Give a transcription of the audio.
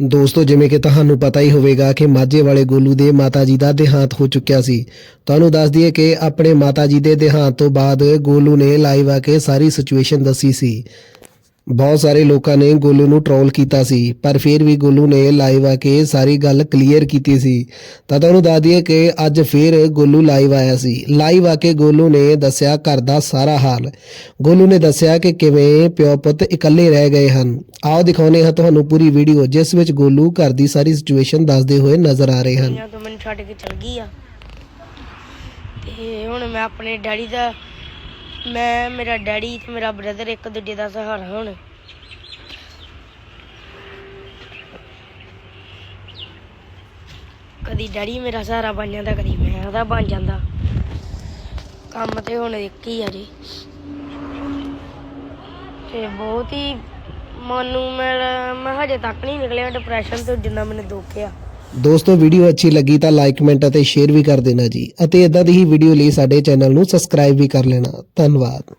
ਦੋਸਤੋ, ਜਿਵੇਂ ਕਿ ਤੁਹਾਨੂੰ ਪਤਾ ਹੀ ਹੋਵੇਗਾ ਕਿ ਮਾਝੇ ਵਾਲੇ ਗੋਲੂ ਦੇ ਮਾਤਾ ਜੀ ਦਾ ਦੇਹਾਂਤ ਹੋ ਚੁੱਕਿਆ ਸੀ। ਤੁਹਾਨੂੰ ਦੱਸ ਦਈਏ ਕਿ ਆਪਣੇ ਮਾਤਾ ਜੀ ਦੇ ਦੇਹਾਂਤ ਤੋਂ ਬਾਅਦ ਗੋਲੂ ਨੇ ਲਾਈਵ ਆ ਕੇ ਸਾਰੀ ਸਿਚੁਏਸ਼ਨ ਦੱਸੀ ਸੀ। ਬਹੁਤ ਸਾਰੇ ਲੋਕਾਂ ਨੇ ਗੋਲੂ ਨੂੰ ਟਰੋਲ ਕੀਤਾ ਸੀ, ਪਰ ਫਿਰ ਵੀ ਗੋਲੂ ਨੇ ਲਾਈਵ ਆ ਕੇ ਸਾਰੀ ਗੱਲ ਕਲੀਅਰ ਕੀਤੀ ਸੀ। ਤਾਂ ਤੁਹਾਨੂੰ ਦੱਸ ਦਈਏ ਕਿ ਅੱਜ ਫਿਰ ਗੋਲੂ ਲਾਈਵ ਆਇਆ ਸੀ। ਲਾਈਵ ਆ ਕੇ ਗੋਲੂ ਨੇ ਦੱਸਿਆ ਘਰ ਦਾ ਸਾਰਾ ਹਾਲ। ਗੋਲੂ ਨੇ ਦੱਸਿਆ ਕਿ ਕਿਵੇਂ ਪਿਓ ਪੁੱਤ ਇਕੱਲੇ ਰਹਿ ਗਏ ਹਨ। ਆਓ ਦਿਖਾਉਂਦੇ ਹਾਂ ਤੁਹਾਨੂੰ ਪੂਰੀ ਵੀਡੀਓ ਜਿਸ ਵਿੱਚ ਗੋਲੂ ਘਰ ਦੀ ਸਾਰੀ ਸਿਚੁਏਸ਼ਨ ਦੱਸਦੇ ਹੋਏ ਨਜ਼ਰ ਆ ਰਹੇ ਹਨ। ਮੈਨੂੰ ਛੱਡ ਕੇ ਚਲ ਗਈ ਆ। ਤੇ ਹੁਣ ਮੈਂ ਆਪਣੇ ਡੈਡੀ ਦਾ ਮੈਂ, ਮੇਰਾ ਡੈਡੀ ਤੇ ਮੇਰਾ ਬ੍ਰਦਰ ਇੱਕ ਦੂਜੇ ਦਾ ਸਹਾਰਾ ਹੁਣ। ਕਦੀ ਡੈਡੀ ਮੇਰਾ ਸਹਾਰਾ ਬਣ ਜਾਂਦਾ, ਕਦੀ ਮੈਂ ਉਹਦਾ ਬਣ ਜਾਂਦਾ। ਕੰਮ ਤੇ ਹੁਣ ਇੱਕ ਹੀ ਆ ਜੀ। ਤੇ ਬਹੁਤ ਹੀ ਮਨ ਨੂੰ ਮੈਂ ਮੈਂ ਹਜੇ ਤੱਕ ਨਹੀਂ ਨਿਕਲਿਆ ਡਿਪਰੈਸ਼ਨ ਤੋਂ ਜਿੰਨਾ ਮੈਨੂੰ ਦੁੱਖ ਆ। ਦੋਸਤੋ ਵੀਡੀਓ ਅੱਛੀ ਲੱਗੀ ਤਾਂ ਲਾਈਕ ਕਮੈਂਟ ਅਤੇ ਸ਼ੇਅਰ ਵੀ ਕਰ ਦੇਣਾ ਜੀ। ਅਤੇ ਇਦਾਂ ਦੀ ਹੀ ਵੀਡੀਓ ਲਈ ਸਾਡੇ ਚੈਨਲ ਨੂੰ ਸਬਸਕ੍ਰਾਈਬ ਵੀ ਕਰ ਲੈਣਾ। ਧੰਨਵਾਦ।